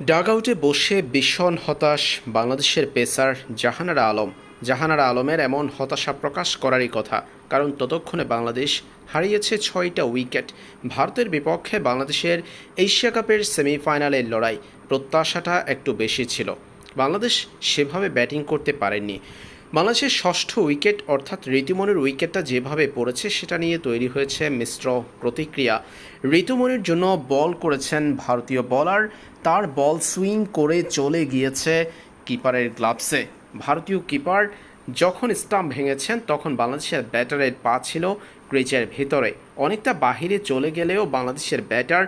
ডাগআউটে বসে ভীষণ হতাশ বাংলাদেশের পেসার জাহানারা আলম। জাহানারা আলমের এমন হতাশা প্রকাশ করারই কথা, কারণ ততক্ষণে বাংলাদেশ হারিয়েছে ছয়টা উইকেট। ভারতের বিপক্ষে বাংলাদেশের এশিয়া কাপের সেমিফাইনালের লড়াই প্রত্যাশাটা একটু বেশি ছিল। বাংলাদেশ সেভাবে ব্যাটিং করতে পারেননি। বাংলাদেশের ষষ্ঠ উইকেট, অর্থাৎ ঋতুমনির উইকেটটা যেভাবে পড়েছে সেটা নিয়ে তৈরি হয়েছে মিশ্র প্রতিক্রিয়া। ঋতুমনির জন্য বল করেছেন ভারতীয় বলার তার বল সুইং করে চলে গিয়েছে কিপারের গ্লাভসে ভারতীয় কিপার যখন স্টাম্প ভেঙেছেন, তখন বাংলাদেশের ব্যাটারের পা ছিল ক্রিজের ভিতরে। অনেকটা বাহিরে চলে গেলেও বাংলাদেশের ব্যাটার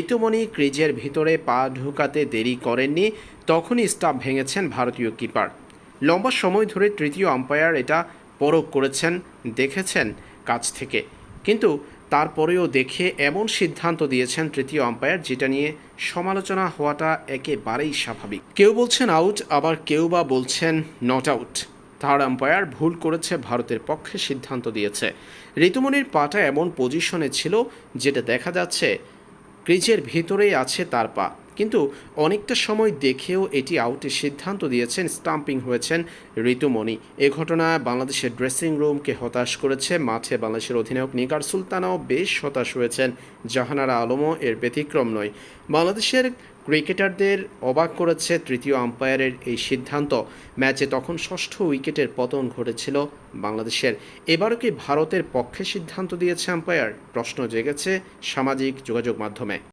ঋতুমণি ক্রিজের ভিতরে পা ঢুকাতে দেরি করেননি। তখনই স্টাম্প ভেঙেছেন ভারতীয় কিপার লম্বা সময় ধরে তৃতীয় আম্পায়ার এটা পরখ করেছেন, দেখেছেন কাছ থেকে। কিন্তু তারপরেও দেখে এমন সিদ্ধান্ত দিয়েছেন তৃতীয় আম্পায়ার যেটা নিয়ে সমালোচনা হওয়াটা একেবারেই স্বাভাবিক। কেউ বলছেন আউট আবার কেউ বা বলছেন নট আউট থার্ড আম্পায়ার ভুল করেছে, ভারতের পক্ষে সিদ্ধান্ত দিয়েছে। ঋতুমণির পাটা এমন পজিশনে ছিল যেটা দেখা যাচ্ছে, ক্রিজের ভিতরেই আছে তার পা। কিন্তু অনেকটা সময় দেখেও এটি আউটের সিদ্ধান্ত দিয়েছেন, স্টাম্পিং হয়েছেন ঋতুমণি। এ ঘটনায় বাংলাদেশের ড্রেসিং রুমকে হতাশ করেছে। মাঠে বাংলাদেশের অধিনায়ক নিগার সুলতানাও বেশ হতাশ হয়েছেন। জাহানারা আলমও এর ব্যতিক্রম নয়। বাংলাদেশের ক্রিকেটারদের অবাক করেছে তৃতীয় আম্পায়ারের এই সিদ্ধান্ত। ম্যাচে তখন ষষ্ঠ উইকেটের পতন ঘটেছিল বাংলাদেশের। এবারও কি ভারতের পক্ষে সিদ্ধান্ত দিয়েছে আম্পায়ার? প্রশ্ন জেগেছে সামাজিক যোগাযোগ মাধ্যমে।